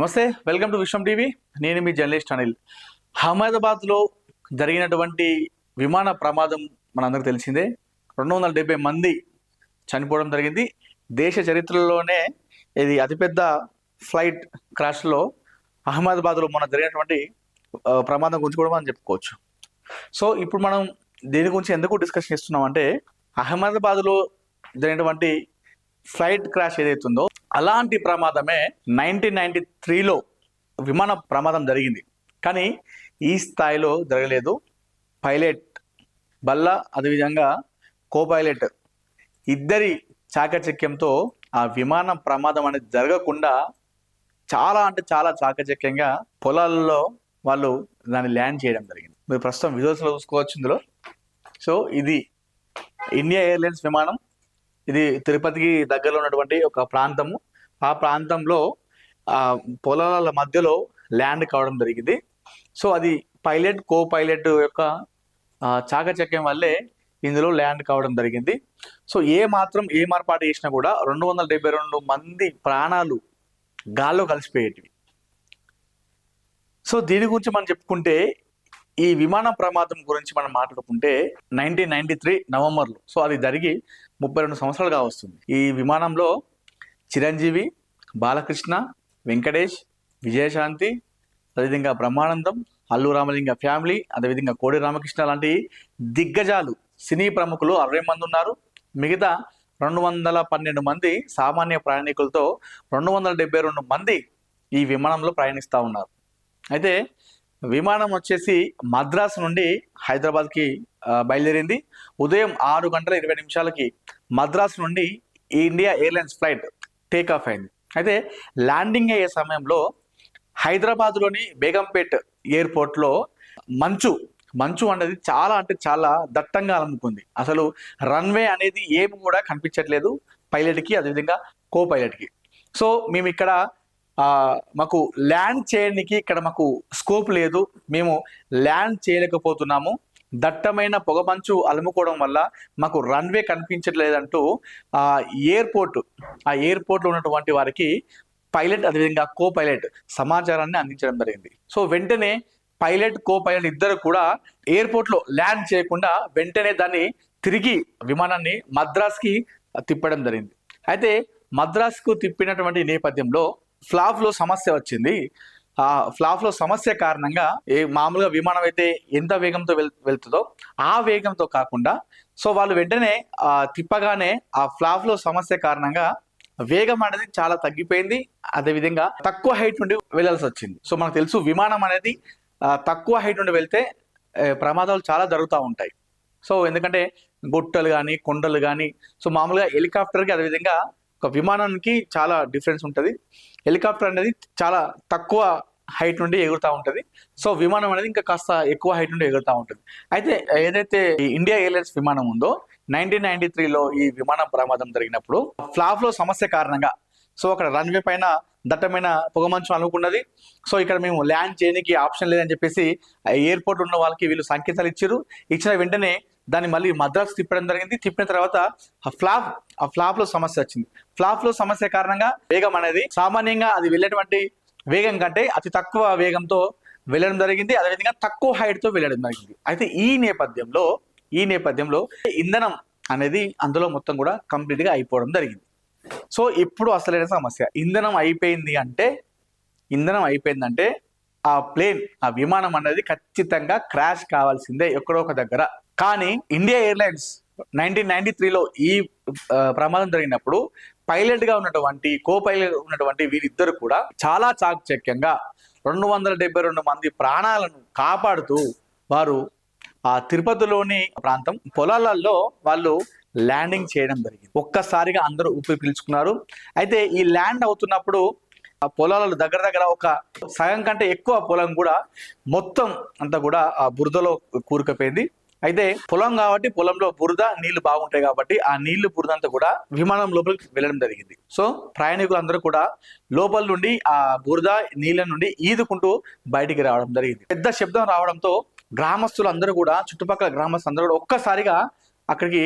నమస్తే welcome to Vishwam TV. నేను మీ journalist Anil. అహ్మదాబాద్లో జరిగినటువంటి విమాన ప్రమాదం మనందరికి తెలిసిందే. రెండు వందల డెబ్బై మంది చనిపోవడం జరిగింది. దేశ చరిత్రలోనే ఇది అతిపెద్ద ఫ్లైట్ క్రాష్లో అహ్మదాబాద్లో మన జరిగినటువంటి ప్రమాదం గురించి కూడా మనం చెప్పుకోవచ్చు. సో ఇప్పుడు మనం దీని గురించి ఎందుకు డిస్కషన్ చేస్తున్నాం అంటే అహ్మదాబాద్లో జరిగినటువంటి ఫ్లైట్ క్రాష్ ఏదైతుందో అలాంటి ప్రమాదమే నైన్టీన్ నైన్టీ త్రీలో విమాన ప్రమాదం జరిగింది. కానీ ఈ స్థాయిలో జరగలేదు. పైలట్ బల్ల అదేవిధంగా కో పైలట్ ఇద్దరి చాకచక్యంతో ఆ విమాన ప్రమాదం అనేది జరగకుండా చాలా అంటే చాలా చాకచక్యంగా పొలాల్లో వాళ్ళు దాన్ని ల్యాండ్ చేయడం జరిగింది. మీరు ప్రస్తుతం విజువల్స్లో చూసుకోవచ్చు ఇందులో. సో ఇది ఇండియా ఎయిర్లైన్స్ విమానం. ఇది తిరుపతికి దగ్గరలో ఉన్నటువంటి ఒక ప్రాంతము. ఆ ప్రాంతంలో ఆ పొలాల మధ్యలో ల్యాండ్ కావడం జరిగింది. సో అది పైలట్ కో పైలట్ యొక్క చాకచక్యం వల్లే ఇందులో ల్యాండ్ కావడం జరిగింది. సో ఏ మాత్రం ఏ మార్పాటు చేసినా కూడా రెండు వందల డెబ్బై రెండు మంది ప్రాణాలు గాల్లో కలిసిపోయేటివి. సో దీని గురించి మనం చెప్పుకుంటే ఈ విమాన ప్రమాదం గురించి మనం మాట్లాడుకుంటే నైన్టీన్ నైన్టీ త్రీ నవంబర్లో సో అది జరిగి ముప్పై రెండు సంవత్సరాలుగా వస్తుంది. ఈ విమానంలో చిరంజీవి బాలకృష్ణ వెంకటేష్ విజయశాంతి అదేవిధంగా బ్రహ్మానందం అల్లు రామలింగ ఫ్యామిలీ అదేవిధంగా కోడి రామకృష్ణ లాంటి దిగ్గజాలు సినీ ప్రముఖులు అరవై మంది ఉన్నారు. మిగతా రెండు వందల పన్నెండు మంది సామాన్య ప్రయాణికులతో రెండు వందల డెబ్బై రెండు మంది ఈ విమానంలో ప్రయాణిస్తూ ఉన్నారు. అయితే విమానం వచ్చేసి మద్రాసు నుండి హైదరాబాద్కి బయలుదేరింది. ఉదయం ఆరు గంటల ఇరవై నిమిషాలకి మద్రాసు నుండి India airlines flight take off అయింది. అయితే ల్యాండింగ్ అయ్యే సమయంలో హైదరాబాద్లోని బేగంపేట్ ఎయిర్పోర్ట్లో మంచు మంచు అనేది చాలా అంటే చాలా దట్టంగా అలముకుంది. అసలు రన్వే అనేది ఏమి కూడా కనిపించట్లేదు పైలట్కి అదేవిధంగా కో పైలట్కి సో మేము ఇక్కడ మాకు ల్యాండ్ చేయడానికి ఇక్కడ మాకు స్కోప్ లేదు. మేము ల్యాండ్ చేయలేకపోతున్నాము. దట్టమైన పొగమంచు అలుముకోవడం వల్ల మాకు రన్వే కనిపించట్లేదంటూ ఆ ఎయిర్పోర్ట్ ఆ ఎయిర్పోర్ట్లో ఉన్నటువంటి వారికి పైలట్ అదేవిధంగా కో పైలట్ సమాచారాన్ని అందించడం జరిగింది. సో వెంటనే పైలట్ కో పైలట్ ఇద్దరు కూడా ఎయిర్పోర్ట్లో ల్యాండ్ చేయకుండా వెంటనే దాన్ని తిరిగి విమానాన్ని మద్రాస్కి తిప్పడం జరిగింది. అయితే మద్రాస్కు తిప్పినటువంటి నేపథ్యంలో ఫ్లాప్లో సమస్య వచ్చింది. ఆ ఫ్లాప్లో సమస్య కారణంగా ఏ మామూలుగా విమానం అయితే ఎంత వేగంతో వెల్ వెళ్తుందో ఆ వేగంతో కాకుండా సో వాళ్ళు వెంటనే ఆ తిప్పగానే ఆ ఫ్లాప్లో సమస్య కారణంగా వేగం అనేది చాలా తగ్గిపోయింది. అదేవిధంగా తక్కువ హైట్ నుండి వెళ్ళాల్సి వచ్చింది. సో మనకు తెలుసు విమానం అనేది తక్కువ హైట్ నుండి వెళ్తే ప్రమాదాలు చాలా జరుగుతూ ఉంటాయి. సో ఎందుకంటే గుట్టలు కానీ కొండలు కానీ సో మామూలుగా హెలికాప్టర్కి అదేవిధంగా ఒక విమానానికి చాలా డిఫరెన్స్ ఉంటుంది. హెలికాప్టర్ అనేది చాలా తక్కువ హైట్ నుండి ఎగురుతూ ఉంటుంది. సో విమానం అనేది ఇంకా కాస్త ఎక్కువ హైట్ నుండి ఎగురుతూ ఉంటుంది. అయితే ఏదైతే ఈ ఇండియా ఎయిర్లైన్స్ విమానం ఉందో నైన్టీన్ నైన్టీ త్రీలో ఈ విమాన ప్రమాదం జరిగినప్పుడు ఫ్లాప్లో సమస్య కారణంగా సో అక్కడ రన్వే పైన దట్టమైన పొగమంచం అనుకున్నది. సో ఇక్కడ మేము ల్యాండ్ చేయడానికి ఆప్షన్ లేదని చెప్పేసి ఎయిర్పోర్ట్ ఉన్న వాళ్ళకి వీళ్ళు సంకేతాలు ఇచ్చారు ఇచ్చిన వెంటనే దాన్ని మళ్ళీ మద్రాసు తిప్పడం జరిగింది. తిప్పిన తర్వాత ఆ ఫ్లాప్ ఆ ఫ్లాప్లో సమస్య వచ్చింది. ఫ్లాప్లో సమస్య కారణంగా వేగం అనేది సామాన్యంగా అది వెళ్ళేటువంటి వేగం కంటే అతి తక్కువ వేగంతో వెళ్ళడం జరిగింది. అదేవిధంగా తక్కువ హైట్తో వెళ్ళడం జరిగింది. అయితే ఈ నేపథ్యంలో ఈ నేపథ్యంలో ఇంధనం అనేది అందులో మొత్తం కూడా కంప్లీట్గా అయిపోవడం జరిగింది. సో ఇప్పుడు అసలైన సమస్య. ఇంధనం అయిపోయింది అంటే ఇంధనం అయిపోయిందంటే ఆ ప్లేన్ ఆ విమానం అనేది ఖచ్చితంగా క్రాష్ కావాల్సిందే ఎక్కడో ఒక దగ్గర. కానీ ఇండియా ఎయిర్లైన్స్ నైన్టీన్ నైన్టీ త్రీలో ఈ ప్రమాదం జరిగినప్పుడు పైలట్గా ఉన్నటువంటి కో పైలట్ ఉన్నటువంటి వీరిద్దరు కూడా చాలా చాకచక్యంగా రెండు వందల డెబ్బై రెండు మంది ప్రాణాలను కాపాడుతూ వారు ఆ తిరుపతిలోని ప్రాంతం పొలాలలో వాళ్ళు ల్యాండింగ్ చేయడం జరిగింది. ఒక్కసారిగా అందరూ ఊపిరి పీల్చుకున్నారు. అయితే ఈ ల్యాండ్ అవుతున్నప్పుడు ఆ పొలాల దగ్గర దగ్గర ఒక సగం కంటే ఎక్కువ పొలం కూడా మొత్తం అంతా కూడా ఆ బురదలో కూరుకుపోయింది. అయితే పొలం కాబట్టి పొలంలో బురద నీళ్ళు బాగుంటాయి కాబట్టి ఆ నీళ్ళు బురద అంతా కూడా విమానం లోపలికి వెళ్ళడం జరిగింది. సో ప్రయాణికులు అందరూ కూడా లోపల నుండి ఆ బురద నీళ్ళ నుండి ఈదుకుంటూ బయటికి రావడం జరిగింది. పెద్ద శబ్దం రావడంతో గ్రామస్తులందరూ కూడా చుట్టుపక్కల గ్రామస్తులు అందరూ కూడా ఒక్కసారిగా అక్కడికి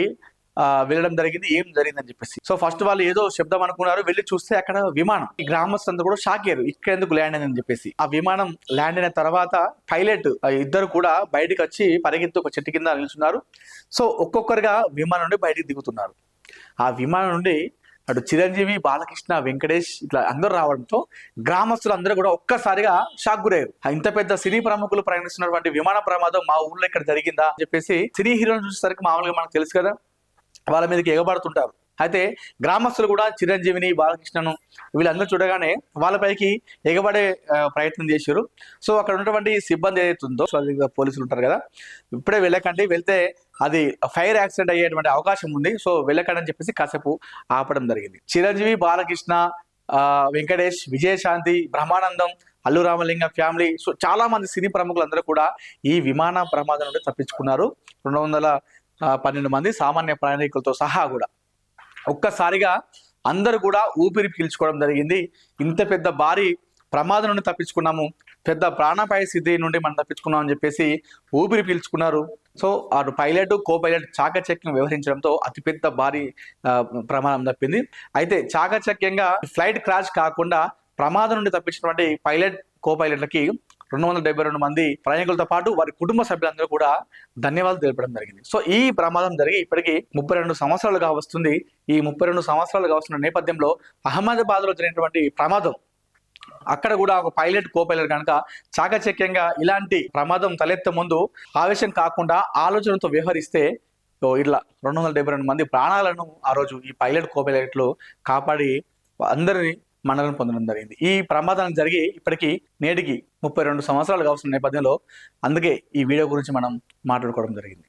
వెళ్ళడం జరిగింది. ఏం జరిగిందని చెప్పేసి. సో ఫస్ట్ వాళ్ళు ఏదో శబ్దం అనుకున్నారు. వెళ్ళి చూస్తే అక్కడ విమానం ఈ గ్రామస్తులందరూ కూడా షాక్ అయ్యారు. ఇక్కడ ఎందుకు ల్యాండ్ అయిందని చెప్పేసి. ఆ విమానం ల్యాండ్ అయిన తర్వాత పైలట్ ఇద్దరు కూడా బయటకు వచ్చి పరిగెత్తి ఒక చెట్టు కింద నిల్చున్నారు. సో ఒక్కొక్కరుగా విమానం నుండి బయటికి దిగుతున్నారు. ఆ విమానం నుండి అటు చిరంజీవి బాలకృష్ణ వెంకటేష్ ఇట్లా అందరూ రావడంతో గ్రామస్తులు అందరూ కూడా ఒక్కసారిగా షాక్ గురయ్యారు. ఇంత పెద్ద సినీ ప్రముఖులు ప్రయాణిస్తున్నటువంటి విమాన ప్రమాదం మా ఊర్లో ఇక్కడ జరిగిందా అని చెప్పేసి సినీ హీరోలు చూసేసరికి మామూలుగా మనకు తెలుసు కదా. వాళ్ళ మీదకి ఎగబడుతుంటారు. అయితే గ్రామస్తులు కూడా చిరంజీవిని బాలకృష్ణను వీళ్ళందరూ చూడగానే వాళ్ళపైకి ఎగబడే ప్రయత్నం చేశారు. సో అక్కడ ఉన్నటువంటి సిబ్బంది ఏదైతుందో ఉందో పోలీసులు ఉంటారు కదా ఇప్పుడే వెళ్ళకండి. వెళ్తే అది ఫైర్ యాక్సిడెంట్ అయ్యేటువంటి అవకాశం ఉంది. సో వెళ్ళకండి అని చెప్పేసి కాసేపు ఆపడం జరిగింది. చిరంజీవి బాలకృష్ణ వెంకటేష్ విజయశాంతి బ్రహ్మానందం అల్లు రామలింగ ఫ్యామిలీ సో చాలా మంది సినీ ప్రముఖులందరూ కూడా ఈ విమాన ప్రమాదం నుండి తప్పించుకున్నారు. రెండు వందల పన్నెండు మంది సామాన్య ప్రయాణికులతో సహా కూడా. ఒక్కసారిగా అందరూ కూడా ఊపిరి పీల్చుకోవడం జరిగింది. ఇంత పెద్ద భారీ ప్రమాదం నుండి తప్పించుకున్నాము. పెద్ద ప్రాణాపాయ స్థితి నుండి మనం తప్పించుకున్నాం అని చెప్పేసి ఊపిరి పీల్చుకున్నారు. సో అటు పైలట్ కో పైలట్ చాకచక్యం వ్యవహరించడంతో అతిపెద్ద భారీ ప్రమాదం తప్పింది. అయితే చాకచక్యంగా ఫ్లైట్ క్రాష్ కాకుండా ప్రమాదం నుండి తప్పించినటువంటి పైలట్ కో పైలట్లకి రెండు వందల డెబ్బై రెండు మంది ప్రయాణికులతో పాటు వారి కుటుంబ సభ్యులందరూ కూడా ధన్యవాదాలు తెలపడం జరిగింది. సో ఈ ప్రమాదం జరిగి ఇప్పటికీ ముప్పై రెండు సంవత్సరాలుగా వస్తుంది. ఈ ముప్పై రెండు సంవత్సరాలుగా వస్తున్న నేపథ్యంలో అహ్మదాబాద్లో జరిగినటువంటి ప్రమాదం అక్కడ కూడా ఒక పైలట్ కో పైలట్ కనుక చాకచక్యంగా ఇలాంటి ప్రమాదం తలెత్తే ముందు ఆవేశం కాకుండా ఆలోచనతో వ్యవహరిస్తే ఇట్లా రెండు వందల డెబ్బై రెండు మంది ప్రాణాలను ఆ రోజు ఈ పైలట్ కో పైలట్లు కాపాడి అందరినీ మండలం పొందడం జరిగింది. ఈ ప్రమాదం జరిగి ఇప్పటికీ నేటికి ముప్పై రెండు సంవత్సరాలు కావాల్సిన నేపథ్యంలో అందుకే ఈ వీడియో గురించి మనం మాట్లాడుకోవడం జరిగింది.